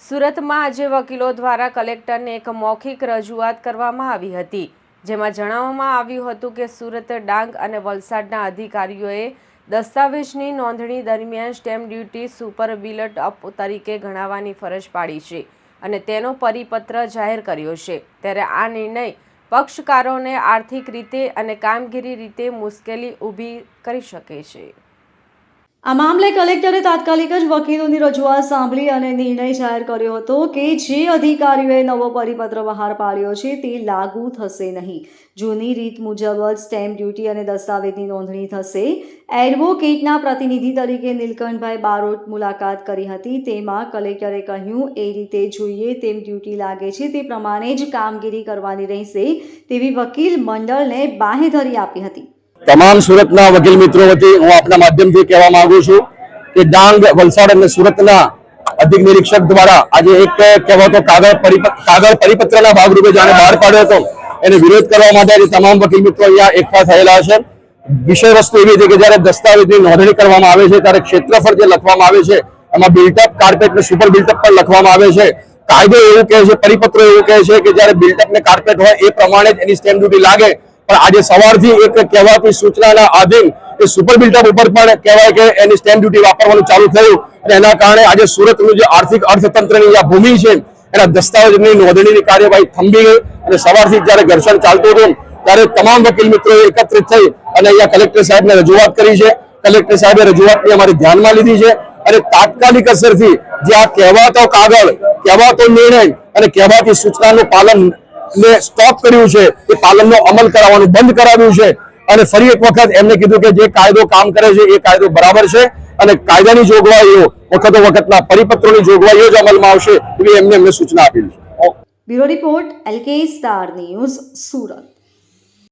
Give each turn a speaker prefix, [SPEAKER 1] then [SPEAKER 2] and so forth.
[SPEAKER 1] સુરતમાં આજે વકીલો દ્વારા કલેક્ટરને એક મૌખિક રજૂઆત કરવામાં આવી હતી, જેમાં જણાવવામાં આવ્યું હતું કે સુરત ડાંગ અને વલસાડના અધિકારીઓએ દસ્તાવેજની નોંધણી દરમિયાન stamp duty super built up તરીકે ગણાવવાની ફરજ પાડી છે અને તેનો પરિપત્ર જાહેર કર્યો છે. ત્યારે આ નિર્ણય પક્ષકારોને આર્થિક રીતે અને કામગીરી રીતે મુશ્કેલી ઊભી કરી શકે છે.
[SPEAKER 2] આ મામલે કલેક્ટરે તાત્કાલિક જ વકીલોની રજૂઆત સાંભળી અને નિર્ણય જાહેર કર્યો હતો કે જે અધિકારીઓએ નવો પરિપત્ર બહાર પાડ્યો છે તે લાગુ થશે નહીં. જૂની રીત મુજબ જ સ્ટેમ્પ ડ્યુટી અને દસ્તાવેજની નોંધણી થશે. એડવોકેટના પ્રતિનિધિ તરીકે નીલકંઠભાઈ બારોટ મુલાકાત કરી હતી. તેમાં કલેક્ટરે કહ્યું, એ રીતે જોઈએ તેમ ડ્યુટી લાગે છે. તે પ્રમાણે જ કામગીરી કરવાની રહેશે. તેવી વકીલ મંડળને બાહેધરી આપી હતી.
[SPEAKER 3] તમામ સુરતના વકીલ મિત્રો વતી હું આપના માધ્યમથી કહેવા માંગુ છું કે ડાંગ, વલસાડ અને સુરતના અધિક નિરીક્ષક દ્વારા આજે એક કહેવાતો કાગળ કાગળ પરિપત્રના ભાગરૂપે જાણે બહાર પાડ્યો હતો. એને વિરોધ કરવા માટે આજે તમામ વકીલ મિત્રો અહીંયા એકઠા થયેલા છે. વિષય વસ્તુ એવી છે કે જ્યારે દસ્તાવેજની નોંધણી કરવામાં આવે છે, ત્યારે ક્ષેત્રફળ જે લખવામાં આવે છે, એમાં બિલ્ટઅપ કાર્પેટ ને સુપર બિલ્ટઅપ પણ લખવામાં આવે છે. કાયદો એવું કહે છે, પરિપત્રો એવું કહે છે કે જ્યારે બિલ્ટઅપ ને કાર્પેટ હોય એ પ્રમાણે જ એની સ્ટેમ્પ ડ્યુટી લાગે. પણ આજે સવારથી એક કહેવાતી સૂચનાના આધીન એ સુપર બિલ્ટઅપ ઉપર પણ કહેવાય કે એની સ્ટેમ્પ ડ્યુટી વાપરવાનું ચાલુ થયું અને એના કારણે આજે સુરતનું જે આર્થિક અર્થતંત્રની આ ભૂમિ છે, એના દસ્તાવેજની નોંધણીની કાર્યવાહી થંભી ગઈ અને સવારથી જ્યારે ઘર્ષણ ચાલતું હતું, ત્યારે તમામ વકીલ મિત્રો એકત્રિત થઈ અને અહીંયા કલેક્ટર સાહેબને રજૂઆત કરી છે. કલેક્ટર સાહેબે રજૂઆતની અમારી ધ્યાનમાં લીધી છે અને તાત્કાલિક અસરથી જે આ કહેવાતો કાગળ, કહેવાતો નિર્ણય અને કહેવાતી સૂચનાનું પાલન ને સ્ટોપ કર્યું છે. એ પાલનનો અમલ કરાવવાનું બંધ કરાવ્યું છે. અને ફરી એક વખત એમને કીધું કે જે કાયદો કામ કરે છે, એ કાયદો બરાબર છે. અને કાયદાની જોગવાઈઓ વખતો વખતના પરિપત્રોની જોગવાઈઓ જ અમલમાં આવશે એવી એમને એમને સૂચના આપી છે.
[SPEAKER 2] Bureau report, L K star news, Surat.